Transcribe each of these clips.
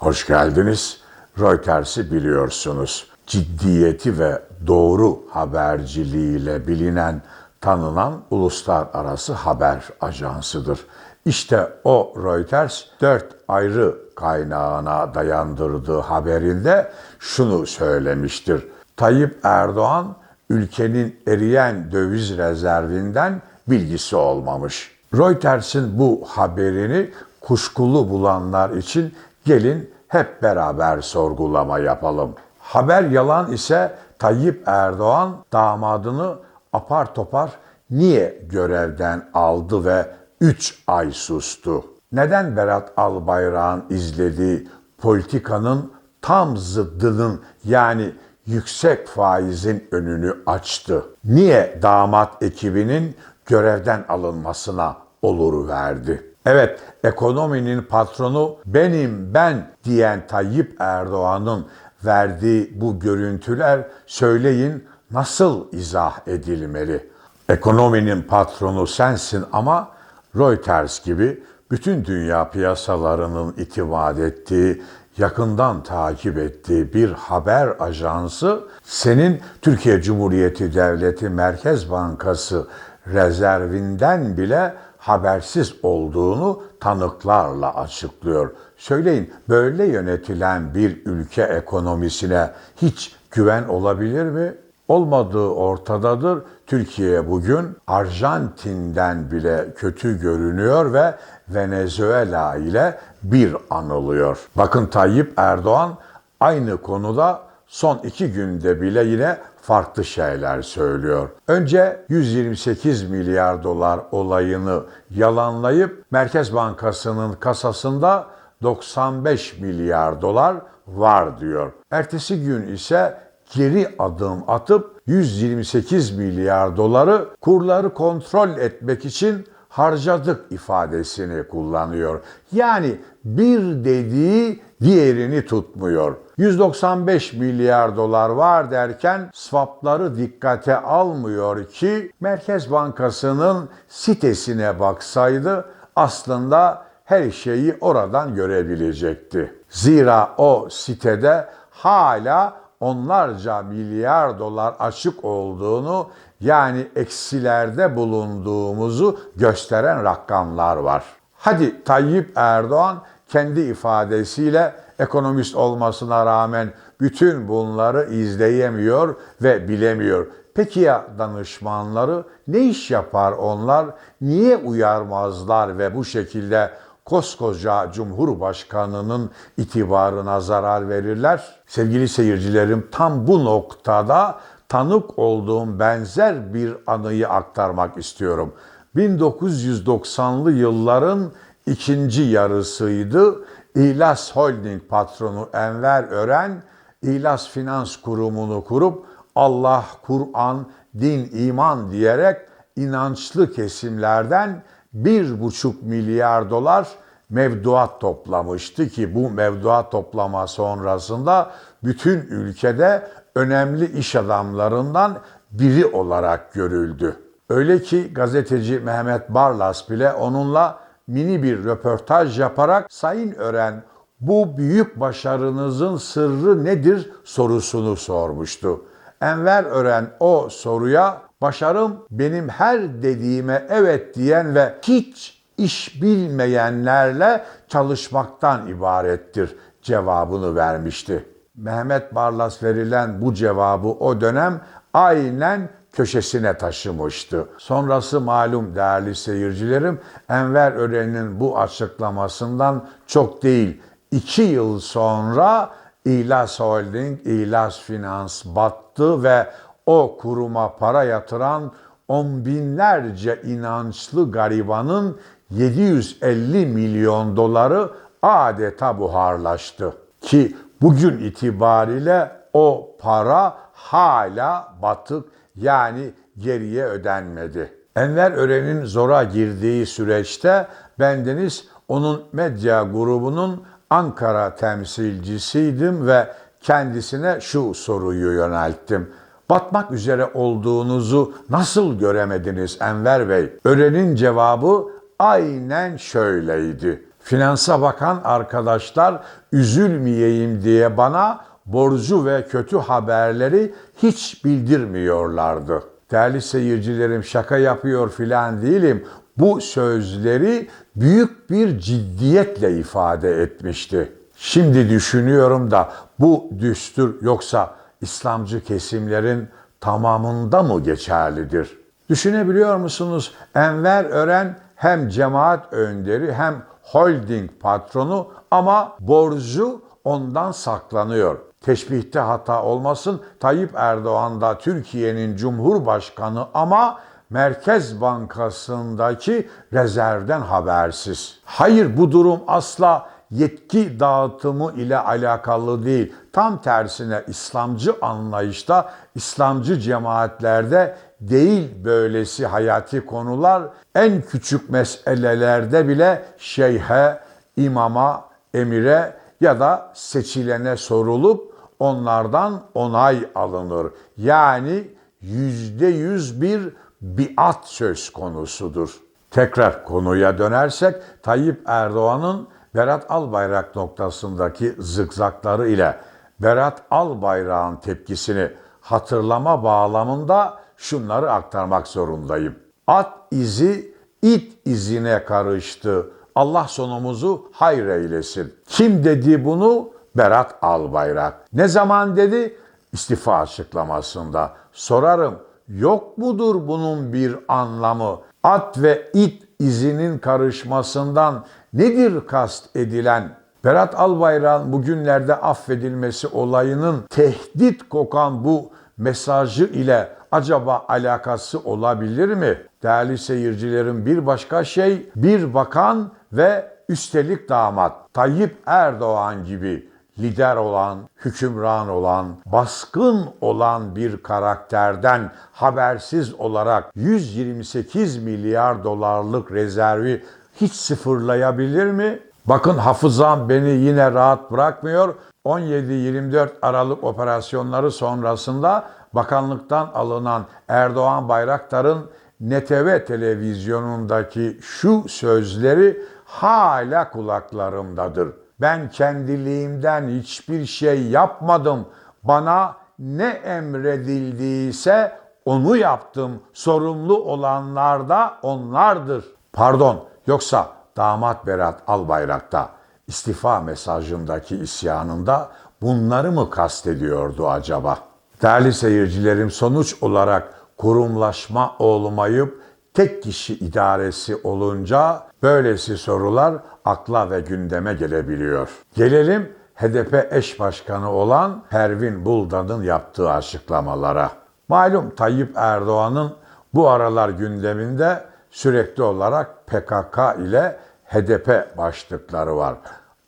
Hoş geldiniz. Reuters'i biliyorsunuz. Ciddiyeti ve doğru haberciliğiyle bilinen, tanınan uluslararası haber ajansıdır. İşte o Reuters dört ayrı kaynağına dayandırdığı haberinde şunu söylemiştir. Tayyip Erdoğan ülkenin eriyen döviz rezervinden bilgisi olmamış. Reuters'in bu haberini kuşkulu bulanlar için gelin hep beraber sorgulama yapalım. Haber yalan ise Tayyip Erdoğan damadını apar topar niye görevden aldı ve 3 ay sustu? Neden Berat Albayrak'ın izlediği politikanın tam zıddının yani yüksek faizin önünü açtı? Niye damat ekibinin görevden alınmasına olur verdi? Evet, ekonominin patronu benim ben diyen Tayyip Erdoğan'ın verdiği bu görüntüler söyleyin nasıl izah edilmeli? Ekonominin patronu sensin ama Reuters gibi bütün dünya piyasalarının itimat ettiği, yakından takip ettiği bir haber ajansı senin Türkiye Cumhuriyeti Devleti Merkez Bankası rezervinden bile habersiz olduğunu tanıklarla açıklıyor. Söyleyin böyle yönetilen bir ülke ekonomisine hiç güven olabilir mi? Olmadığı ortadadır. Türkiye bugün Arjantin'den bile kötü görünüyor ve Venezuela ile bir anılıyor. Bakın Tayyip Erdoğan aynı konuda son iki günde bile yine farklı şeyler söylüyor. Önce 128 milyar dolar olayını yalanlayıp Merkez Bankası'nın kasasında 95 milyar dolar var diyor. Ertesi gün ise geri adım atıp 128 milyar doları kurları kontrol etmek için harcadık ifadesini kullanıyor. Yani bir dediği diğerini tutmuyor. 195 milyar dolar var derken swapları dikkate almıyor ki Merkez Bankası'nın sitesine baksaydı aslında her şeyi oradan görebilecekti. Zira o sitede hala onlarca milyar dolar açık olduğunu yani eksilerde bulunduğumuzu gösteren rakamlar var. Hadi Tayyip Erdoğan kendi ifadesiyle ekonomist olmasına rağmen bütün bunları izleyemiyor ve bilemiyor. Peki ya danışmanları ne iş yapar onlar? Niye uyarmazlar ve bu şekilde koskoca Cumhurbaşkanı'nın itibarına zarar verirler? Sevgili seyircilerim tam bu noktada tanık olduğum benzer bir anıyı aktarmak istiyorum. 1990'lı yılların ikinci yarısıydı. İhlas Holding patronu Enver Ören, İhlas Finans Kurumu'nu kurup Allah, Kur'an, din, iman diyerek inançlı kesimlerden bir buçuk milyar dolar mevduat toplamıştı ki bu mevduat toplama sonrasında bütün ülkede önemli iş adamlarından biri olarak görüldü. Öyle ki gazeteci Mehmet Barlas bile onunla mini bir röportaj yaparak Sayın Ören bu büyük başarınızın sırrı nedir sorusunu sormuştu. Enver Ören o soruya başarım benim her dediğime evet diyen ve hiç iş bilmeyenlerle çalışmaktan ibarettir cevabını vermişti. Mehmet Barlas verilen bu cevabı o dönem aynen köşesine taşımıştı. Sonrası malum değerli seyircilerim Enver Ören'in bu açıklamasından çok değil iki yıl sonra İhlas Holding, İhlas Finans battı ve o kuruma para yatıran on binlerce inançlı garibanın 750 milyon doları adeta buharlaştı. Ki bugün itibariyle o para hala batık yani geriye ödenmedi. Enver Ören'in zora girdiği süreçte bendeniz onun medya grubunun Ankara temsilcisiydim ve kendisine şu soruyu yönelttim. Batmak üzere olduğunuzu nasıl göremediniz Enver Bey? Ören'in cevabı aynen şöyleydi. Finansa bakan arkadaşlar üzülmeyeyim diye bana borcu ve kötü haberleri hiç bildirmiyorlardı. Değerli seyircilerim şaka yapıyor filan değilim. Bu sözleri büyük bir ciddiyetle ifade etmişti. Şimdi düşünüyorum da bu düstur yoksa İslamcı kesimlerin tamamında mı geçerlidir? Düşünebiliyor musunuz? Enver Ören hem cemaat önderi hem holding patronu ama borcu ondan saklanıyor. Teşbihte hata olmasın. Tayyip Erdoğan da Türkiye'nin Cumhurbaşkanı ama Merkez Bankası'ndaki rezervden habersiz. Hayır bu durum asla yetki dağıtımı ile alakalı değil. Tam tersine İslamcı anlayışta, İslamcı cemaatlerde değil böylesi hayati konular en küçük meselelerde bile şeyhe, imama, emire ya da seçilene sorulup onlardan onay alınır. Yani yüzde yüz bir biat söz konusudur. Tekrar konuya dönersek Tayyip Erdoğan'ın Berat Albayrak noktasındaki zıkzakları ile Berat Albayrak'ın tepkisini hatırlama bağlamında şunları aktarmak zorundayım. At izi it izine karıştı. Allah sonumuzu hayır eylesin. Kim dedi bunu? Berat Albayrak. Ne zaman dedi? İstifa açıklamasında. Sorarım yok mudur bunun bir anlamı? At ve it izinin karışmasından nedir kast edilen? Berat Albayrak'ın bugünlerde affedilmesi olayının tehdit kokan bu mesajı ile acaba alakası olabilir mi? Değerli seyircilerim bir başka şey bir bakan ve üstelik damat Tayyip Erdoğan gibi lider olan, hükümran olan, baskın olan bir karakterden habersiz olarak 128 milyar dolarlık rezervi hiç sıfırlayabilir mi? Bakın hafızam beni yine rahat bırakmıyor. 17-24 Aralık operasyonları sonrasında bakanlıktan alınan Erdoğan Bayraktar'ın NTV televizyonundaki şu sözleri hala kulaklarımdadır. Ben kendiliğimden hiçbir şey yapmadım. Bana ne emredildiyse onu yaptım. Sorumlu olanlar da onlardır. Pardon, yoksa damat Berat Albayrak'ta istifa mesajındaki isyanında bunları mı kastediyordu acaba? Değerli seyircilerim sonuç olarak kurumlaşma olmayıp tek kişi idaresi olunca böylesi sorular akla ve gündeme gelebiliyor. Gelelim HDP eş başkanı olan Pervin Buldan'ın yaptığı açıklamalara. Malum Tayyip Erdoğan'ın bu aralar gündeminde sürekli olarak PKK ile HDP başlıkları var.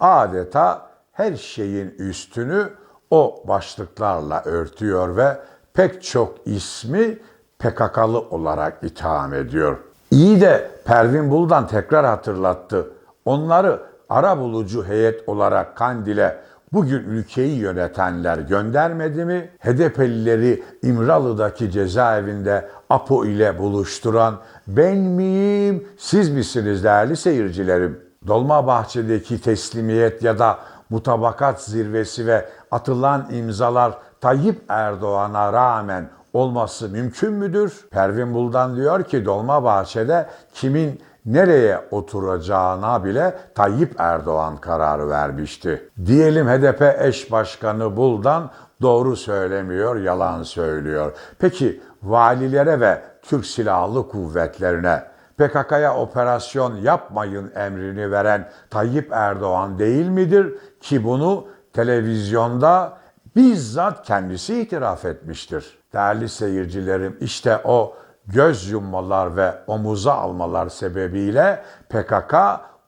Adeta her şeyin üstünü o başlıklarla örtüyor ve pek çok ismi PKK'lı olarak itham ediyor. İyi de Pervin Buldan tekrar hatırlattı. Onları ara bulucu heyet olarak Kandil'e bugün ülkeyi yönetenler göndermedi mi? HDP'lileri İmralı'daki cezaevinde APO ile buluşturan ben miyim, siz misiniz değerli seyircilerim? Dolmabahçe'deki teslimiyet ya da mutabakat zirvesi ve atılan imzalar Tayyip Erdoğan'a rağmen olması mümkün müdür? Pervin Buldan diyor ki Dolmabahçe'de kimin nereye oturacağına bile Tayyip Erdoğan kararı vermişti. Diyelim HDP eş başkanı Buldan doğru söylemiyor, yalan söylüyor. Peki valilere ve Türk Silahlı Kuvvetlerine PKK'ya operasyon yapmayın emrini veren Tayyip Erdoğan değil midir ki bunu televizyonda bizzat kendisi itiraf etmiştir. Değerli seyircilerim işte o göz yummalar ve omuza almalar sebebiyle PKK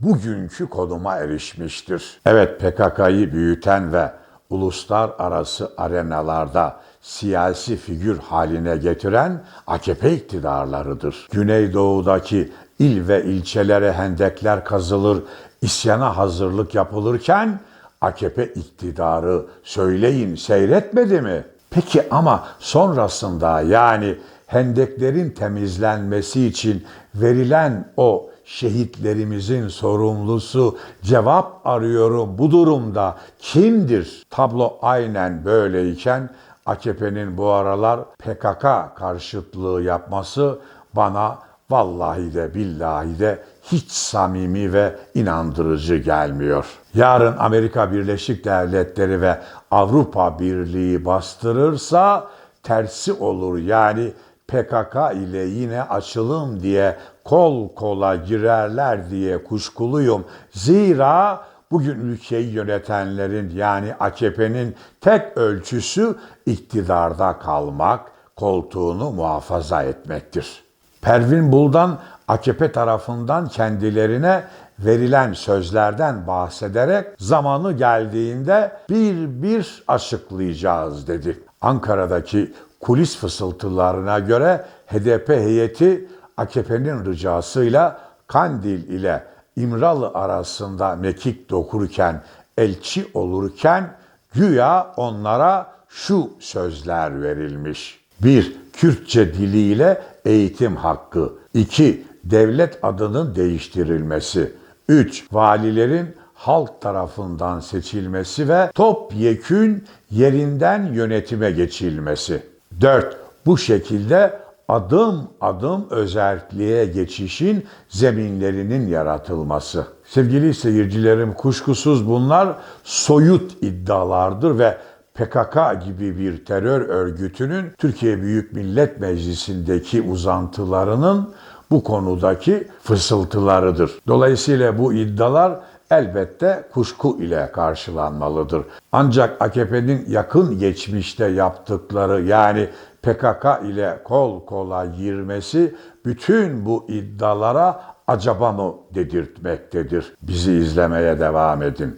bugünkü konuma erişmiştir. Evet PKK'yı büyüten ve uluslararası arenalarda siyasi figür haline getiren AKP iktidarlarıdır. Güneydoğu'daki il ve ilçelere hendekler kazılır, isyana hazırlık yapılırken AKP iktidarı söyleyin seyretmedi mi? Peki ama sonrasında yani hendeklerin temizlenmesi için verilen o şehitlerimizin sorumlusu cevap arıyorum bu durumda kimdir? Tablo aynen böyleyken AKP'nin bu aralar PKK karşıtlığı yapması bana vallahi de billahi de hiç samimi ve inandırıcı gelmiyor. Yarın Amerika Birleşik Devletleri ve Avrupa Birliği bastırırsa tersi olur. Yani PKK ile yine açılım diye kol kola girerler diye kuşkuluyum. Zira bugün ülkeyi yönetenlerin yani AKP'nin tek ölçüsü iktidarda kalmak, koltuğunu muhafaza etmektir. Pervin Buldan AKP tarafından kendilerine verilen sözlerden bahsederek zamanı geldiğinde bir bir açıklayacağız dedi. Ankara'daki kulis fısıltılarına göre HDP heyeti AKP'nin ricasıyla Kandil ile İmralı arasında mekik dokurken, elçi olurken güya onlara şu sözler verilmiş. 1. Kürtçe diliyle eğitim hakkı. 2. Devlet adının değiştirilmesi. 3. Valilerin halk tarafından seçilmesi ve topyekün yerinden yönetime geçilmesi. 4. Bu şekilde adım adım özelliğe geçişin zeminlerinin yaratılması. Sevgili seyircilerim kuşkusuz bunlar soyut iddialardır ve PKK gibi bir terör örgütünün Türkiye Büyük Millet Meclisi'ndeki uzantılarının bu konudaki fısıltılarıdır. Dolayısıyla bu iddialar elbette kuşku ile karşılanmalıdır. Ancak AKP'nin yakın geçmişte yaptıkları yani PKK ile kol kola girmesi bütün bu iddialara acaba mı dedirtmektedir. Bizi izlemeye devam edin.